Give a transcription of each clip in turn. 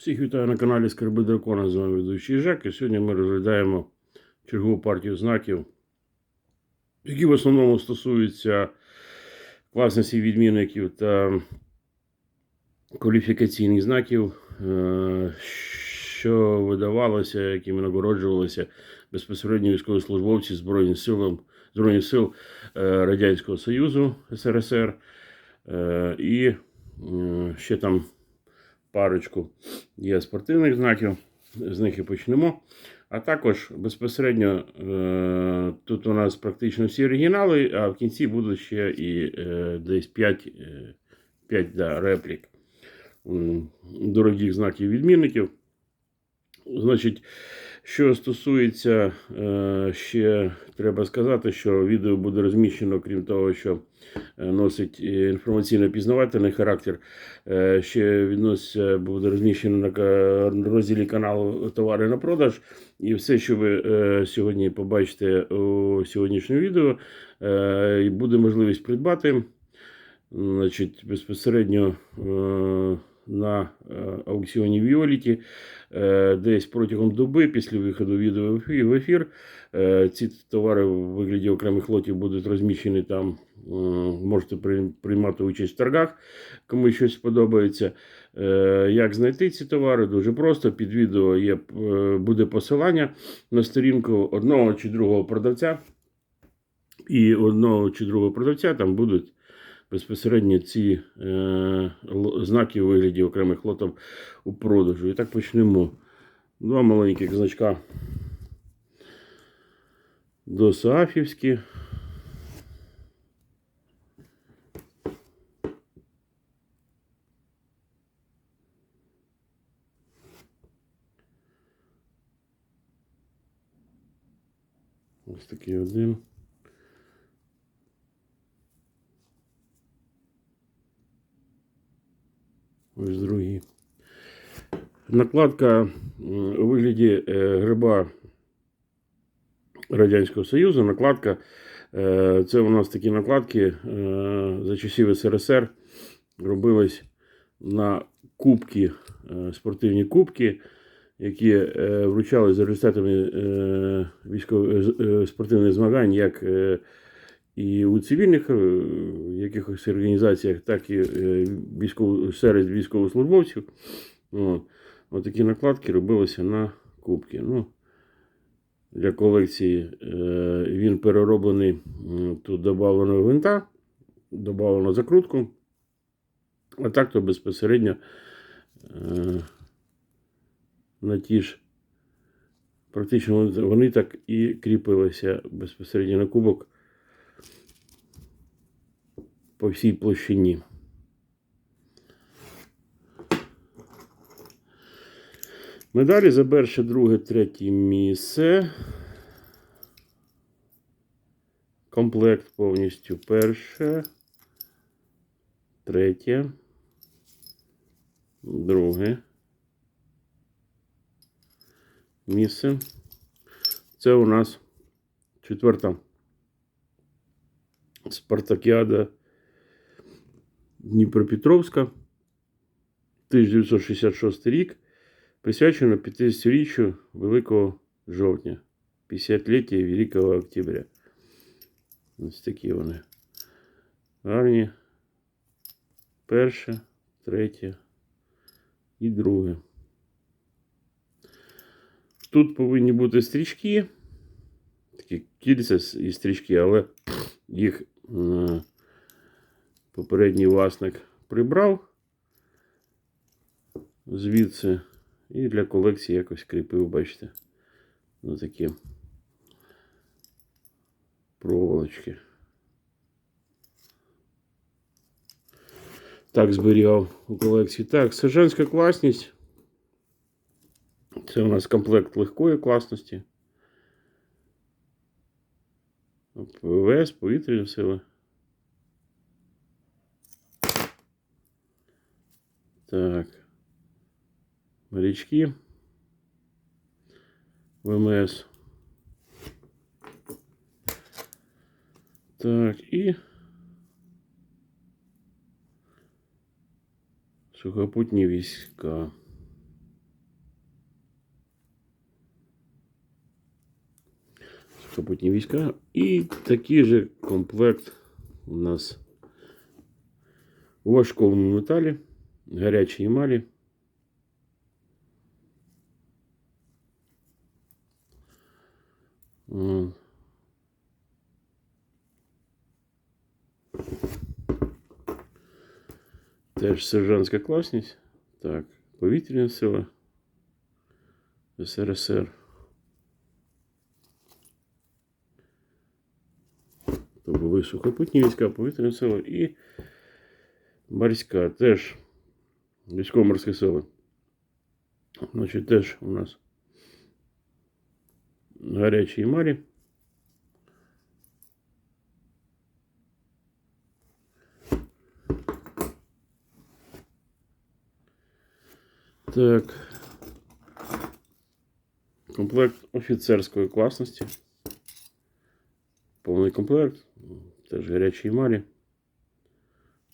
Всіх вітаю на каналі Скарби Дракона. З вами ведучий Жак. І сьогодні ми розглядаємо чергову партію знаків, які в основному стосуються класності відмінників та кваліфікаційних знаків, е, що видавалося, якими нагороджувалися безпосередньо військовослужбовці Збройних сил, Збройних сил е, Радянського Союзу СРСР. Е, І ще там парочку є спортивних знаків, з них і почнемо. А також безпосередньо е, тут у нас практично всі оригінали, а в кінці будуть ще і е, десь 5, е, 5 да, реплік дорогих знаків відмінників. Значить, що стосується, е, ще треба сказати, що відео буде розміщено, крім того, що е, носить інформаційно-пізнавательний характер. Е, Ще відноситься, буде розміщено на розділі каналу Товари на продаж. І все, що ви е, сьогодні побачите у сьогоднішньому відео, е, буде можливість придбати. Значить, безпосередньо е, на е, аукціоні Віоліті е, десь протягом доби після виходу відео в ефір. е, Ці товари в вигляді окремих лотів будуть розміщені там. Можете приймати участь в торгах, кому щось сподобається. Е, Як знайти ці товари? Дуже просто. Під відео є, буде посилання на сторінку одного чи другого продавця. І одного чи другого продавця там будуть безпосередньо ці знаки у вигляді окремих лотів у продажу. І так почнемо. Два маленьких значка досаафівські. Ось такий один. Ось другий. Накладка у вигляді е, гриба Радянського Союзу. Накладка. е, Це у нас такі накладки е, за часів СРСР робились на кубки, спортивні кубки, які е, вручали за результатами е, спортивних змагань, як і у цивільних е, якихось організаціях, так і е, військово, серед військовослужбовців. От. От накладки робилися на кубки. Ну, для колекції е, він перероблений. Тут додано гвинта, додано закрутку. А так то безпосередньо на ті ж. Практично вони так і кріпилися безпосередньо на кубок по всій площині. Медалі за перше, друге, третє місце. Комплект повністю перше, третє, друге місце. Це у нас четверта спартакіада Дніпропетровська, 1966 рік, присвячена 50-річчю Великого жовтня, 50-ліття Великого Октября. Ось такі вони. Гарні. Перше, третє і друге. Тут повинні бути стрічки, такі кільця і стрічки, але їх е, попередній власник прибрав звідси і для колекції якось кріпив, бачите, на такі проволочки. Так зберігав у колекції. Так, сержантська класність. Це у нас комплект легкої класності. ВВС, повітряні сили. Так. Морячки. ВМС. Так, і сухопутні війська. Сухопутні війська. І такий же комплект у нас в важкому металі. гарячій емалі. М. Теж сержантська класність. Так, повітряна сила. СРСР. То були сухопутні війська, повітряна сила і морська теж військово-морські сили. Значить, теж у нас гарячі марі. Так. Комплект офіцерської класності. Повний комплект. Теж гарячі емалі.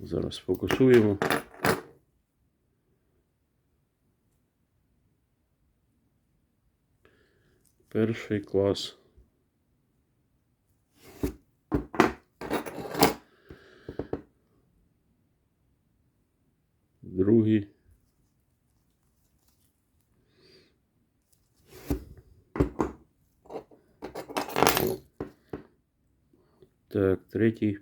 Зараз фокусуємо. Перший клас. Другий. Так, третій.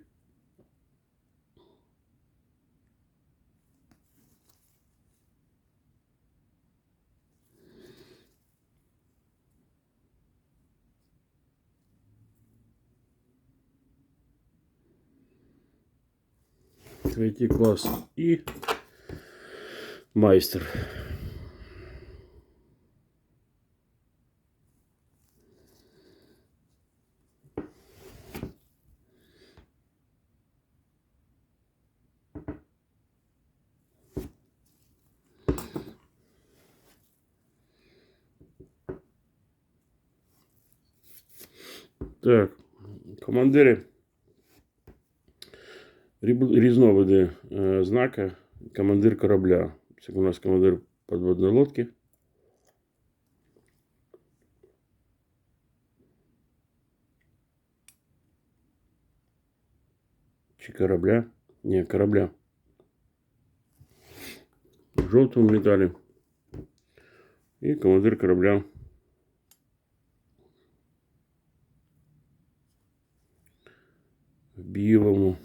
Третій клас і майстер. Так, командири. Ріб- Різновиди е, знака. Командир корабля. Це у нас командир подводної лодки. Чи корабля? Ні, корабля. В жовтому металі. І командир корабля. В білому.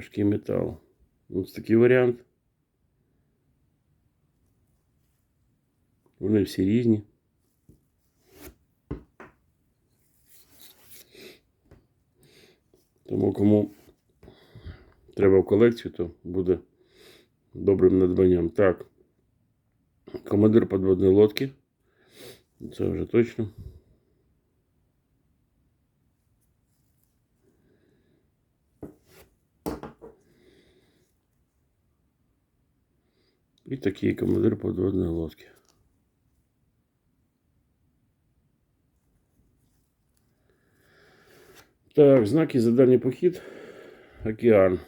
Важкий метал. Ось такий варіант. Вони всі різні. Тому кому треба в колекцію, то буде добрим надбанням. Так. Командир подводної лодки. Це вже точно. І такий командир подводної лодки. Так, знаки за дальній похід. Океан.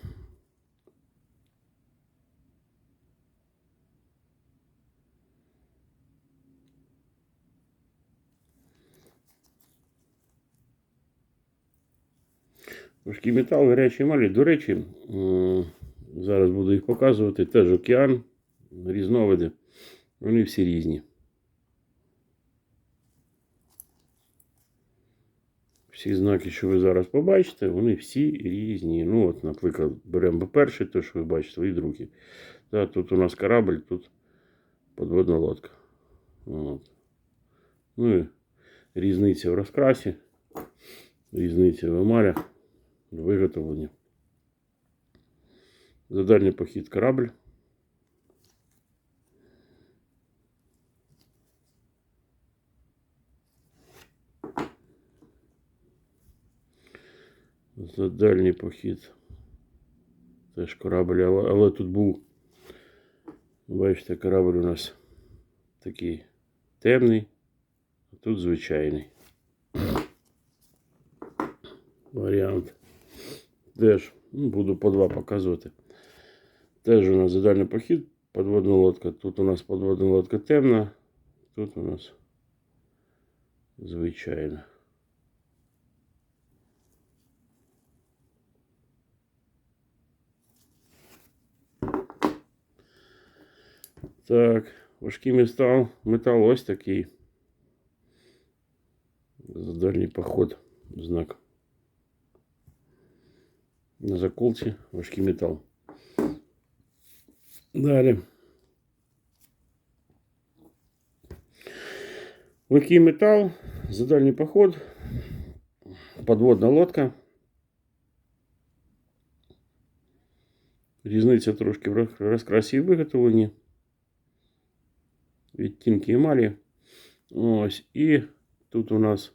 Важкий метал, гарячі емалі. До речі, зараз буду їх показувати. Теж океан, різновиди. Вони всі різні. Всі знаки, що ви зараз побачите, вони всі різні. Ну, от, наприклад, беремо перший, то, що ви бачите, і другий. Да, тут у нас корабль, тут подводна лодка. От. Ну і різниця в розкрасі, різниця в емалях, виготовленні. За дальній похід корабль. За дальній похід. Теж корабль, але, але тут був, бачите, корабль у нас такий темний, а тут звичайний. Варіант. Теж ну, буду по два показувати. Теж у нас за дальній похід подводна лодка. Тут у нас подводна лодка темна, тут у нас Звичайно. Так, важкий метал, метал ось такий. За дальній поход знак. На заколці важкий метал. Далі. Легкий метал, за дальній поход, подводна лодка. Різниця трошки в роз- розкрасі і виготовленні. Відтінки емалі. Ось. І тут у нас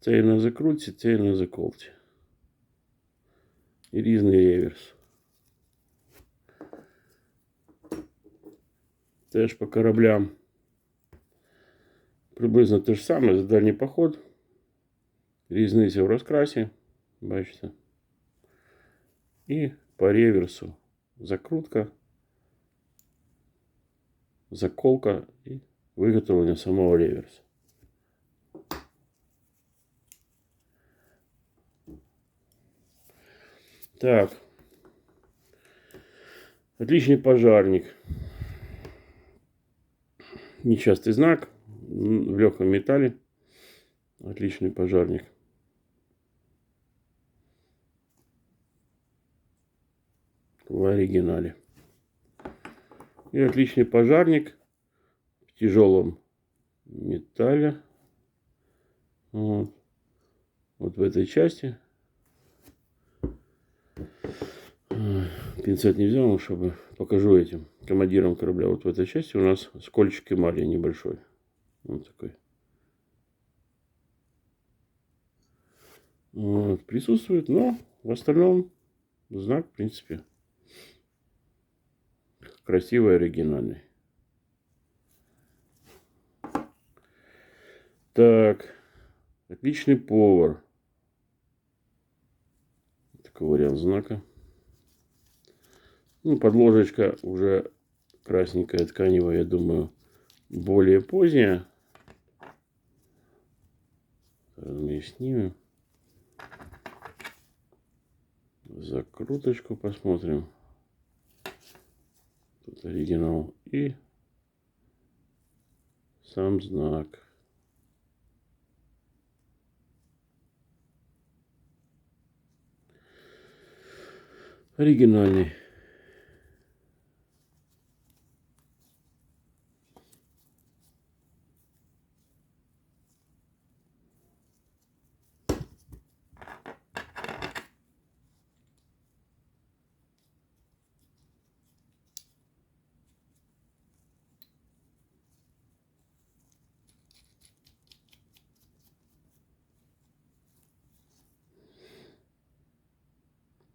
цей на закрутці, цей на заколці. І різний реверс. Теж по кораблям. Приблизно те ж саме за дальній поход. Різниця в розкрасі. Бачите. І по реверсу закрутка, заколка і виготовлення самого реверсу. Так. Отличный пожарник. Нечастый знак в легком металле. Отличный пожарник. В оригинале. И отличный пожарник в тяжелом металле. Вот. Вот в этой части. Пинцет не взял, чтобы покажу этим командирам корабля. Вот в этой части у нас скольчик эмали небольшой. Вот такой. Вот, присутствует, но в остальном знак, в принципе, красивый, оригинальный. Так, отличный повар. Такой вариант знака. Ну, подложечка уже красненькая, тканевая, я думаю, более поздняя. Мы её снимем. Закруточку посмотрим оригінал и сам знак. оригинальный.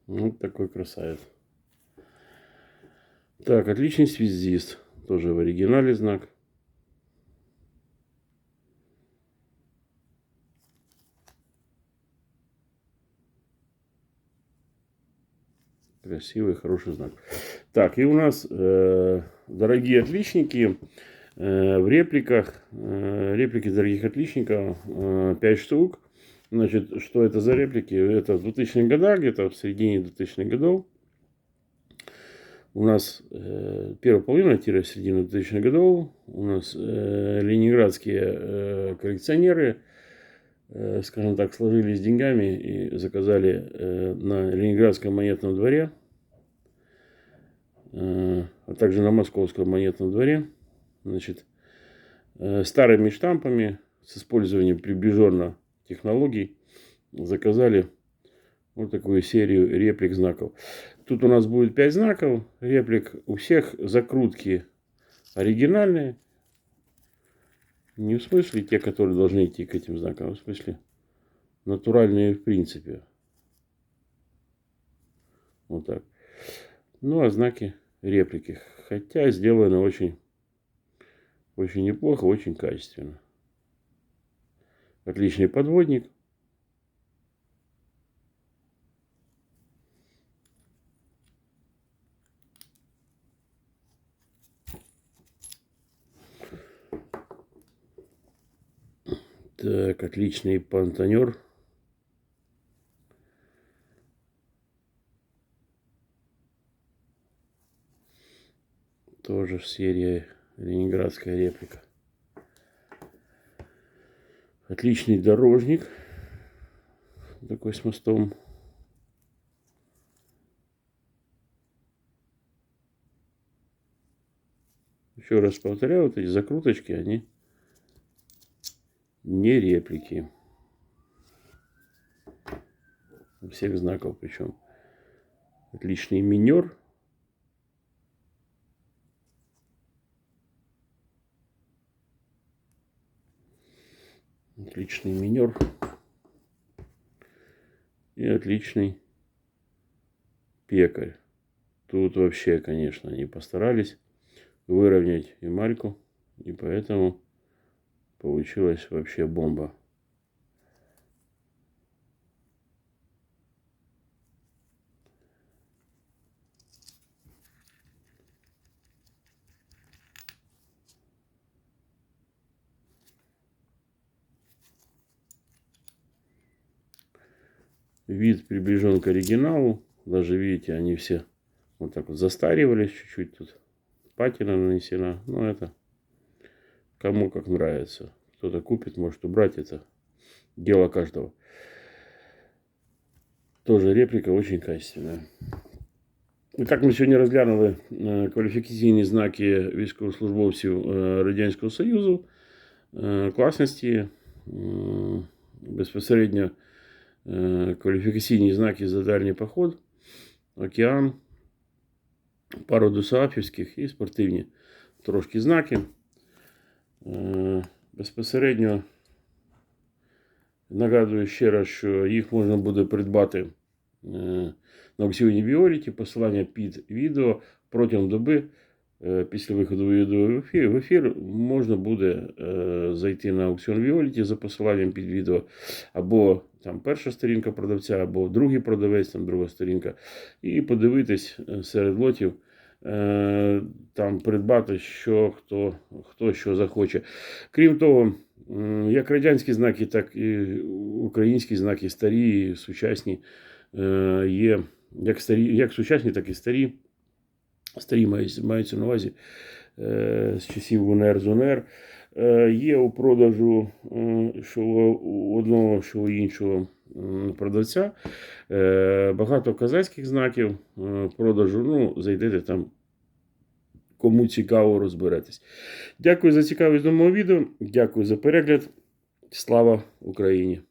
Вот такой красавец. Так, отличный связист. Тоже в оригинале знак. Красивый, хороший знак. Так, и у нас, э, дорогие отличники, э, в репликах, э, реплики дорогих отличников, э, 5 штук. Значит, что это за реплики? Это в 2000-х годах, где-то в середине 2000-х годов. У нас э, первая половина, тире середина 2000-х годов, у нас э, ленинградские э, коллекционеры, э, скажем так, сложились деньгами и заказали э, на Ленинградском монетном дворе, э, а также на Московском монетном дворе, значит, э, старыми штампами с использованием приближенно технологий заказали вот такую серию реплик знаков. Тут у нас будет 5 знаков реплик. У всех закрутки оригинальные. Не в смысле те, которые должны идти к этим знакам, а в смысле натуральные в принципе. Вот так. Ну, а знаки реплики. Хотя сделано очень, очень неплохо, очень качественно. Отличный подводник. Так, отличный пантанер. Тоже серия Ленинградская реплика. Отличный дорожник. Такой с мостом. Еще раз повторяю, вот эти закруточки, они не реплики. Всех знаков причем. Отличный минер. Отличный минер. И отличный пекарь. Тут вообще, конечно, они постарались выровнять эмальку. И поэтому получилась вообще бомба. Вид приближен к оригиналу. Даже видите, они все вот так вот застаривались чуть-чуть тут. Патина нанесена. Ну, это кому как нравится. Кто-то купит, может убрать это. Дело каждого. Тоже реплика очень качественная. Итак, ми сьогодні розглянули е, кваліфікаційні знаки військовослужбовців е, Радянського Союзу, е, класності, м, безпосередньо е, Кваліфікаційні знаки за дальній поход, океан, пару дусафівських і спортивні трошки знаки. Е, Безпосередньо нагадую ще раз, що їх можна буде придбати е, на аукціоні Біоріті. Посилання під відео протягом доби. Після виходу відео в ефір, в ефір можна буде е, зайти на аукціон Віоліті за посиланням під відео, або там перша сторінка продавця, або другий продавець, там друга сторінка, і подивитись е, серед лотів, е, там придбати, що хто, хто що захоче. Крім того, як радянські знаки, так і українські знаки, старі, сучасні, е, є як, старі, як сучасні, так і старі. Старі мають- маються на увазі з часів УНР ЗУНР. Е, Є у продажу е, що у одного, що у іншого продавця. Е, Багато казацьких знаків е, продажу. Ну, зайдете там. Кому цікаво, розберетесь. Дякую за цікавість до мого відео. Дякую за перегляд. Слава Україні!